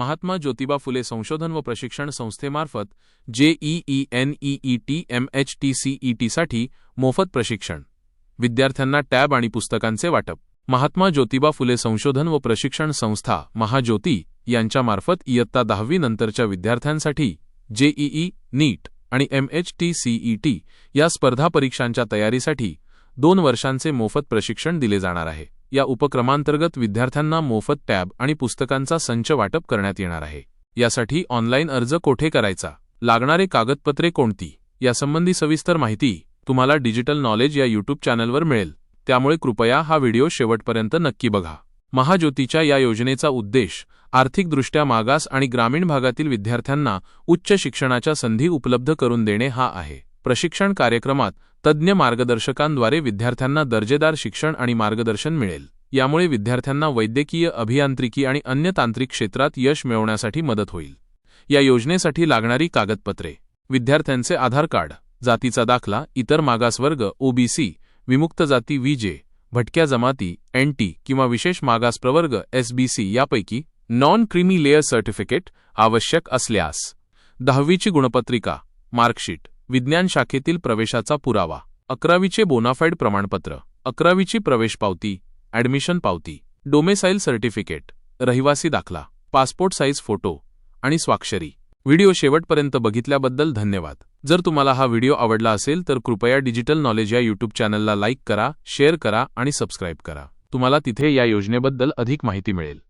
महात्मा ज्योतिबा फुले संशोधन व प्रशिक्षण संस्थेमार्फत जेईई एनईईटी एमएचटीसीईटीसाठी मोफत प्रशिक्षण. विद्यार्थ्यांना टॅब आणि पुस्तकांचे वाटप. महात्मा ज्योतिबा फुले संशोधन व प्रशिक्षण संस्था महाज्योती यांच्यामार्फत इयत्ता दहावी नंतरच्या विद्यार्थ्यांसाठी जेईई नीट आणि एमएचटीसीईटी या स्पर्धा परीक्षांच्या तयारीसाठी दोन वर्षांचे मोफत प्रशिक्षण दिले जाणार आहे. या उपक्रमांतर्गत विद्यार्थ्यांना मोफत टॅब आणि पुस्तकांचा संच वाटप करण्यात येणार आहे. यासाठी ऑनलाईन अर्ज कोठे करायचा? लागणारे कागदपत्रे कोणती? यासंबंधी सविस्तर माहिती तुम्हाला डिजिटल नॉलेज या यूट्यूब चॅनलवर मिळेल. त्यामुळे कृपया हा व्हिडिओ शेवटपर्यंत नक्की बघा. महाज्योतीच्या या योजनेचा उद्देश आर्थिकदृष्ट्या मागास आणि ग्रामीण भागातील विद्यार्थ्यांना उच्च शिक्षणाच्या संधी उपलब्ध करून देणे हा आहे. प्रशिक्षण कार्यक्रमात तज्ज्ञ मार्गदर्शकांद्वारे विद्यार्थ्यांना दर्जेदार शिक्षण आणि मार्गदर्शन मिळेल. यामुळे विद्यार्थ्यांना वैद्यकीय अभियांत्रिकी आणि अन्य तांत्रिक क्षेत्रात यश मिळवण्यासाठी मदत होईल. या योजनेसाठी लागणारी कागदपत्रे विद्यार्थ्यांचे आधार कार्ड जातीचा दाखला इतर मागासवर्ग ओबीसी विमुक्त जाती विजे भटक्या जमाती एनटी किंवा विशेष मागास प्रवर्ग एसबीसी यापैकी नॉन क्रिमी लेअर सर्टिफिकेट आवश्यक असल्यास दहावीची गुणपत्रिका मार्कशीट विज्ञान शाखेतील प्रवेशाचा पुरावा. अकरावीचे बोनाफाईड प्रमाणपत्र. अकरावीची प्रवेश पावती. ॲडमिशन पावती. Domicile certificate. रहिवासी दाखला. Passport size photo. आणि स्वाक्षरी. व्हिडिओ शेवटपर्यंत बघितल्याबद्दल धन्यवाद. जर तुम्हाला हा व्हिडिओ आवडला असेल तर कृपया डिजिटल नॉलेज या यूट्यूब चॅनलला लाईक करा शेअर करा आणि सबस्क्राईब करा. तुम्हाला तिथे या योजनेबद्दल अधिक माहिती मिळेल.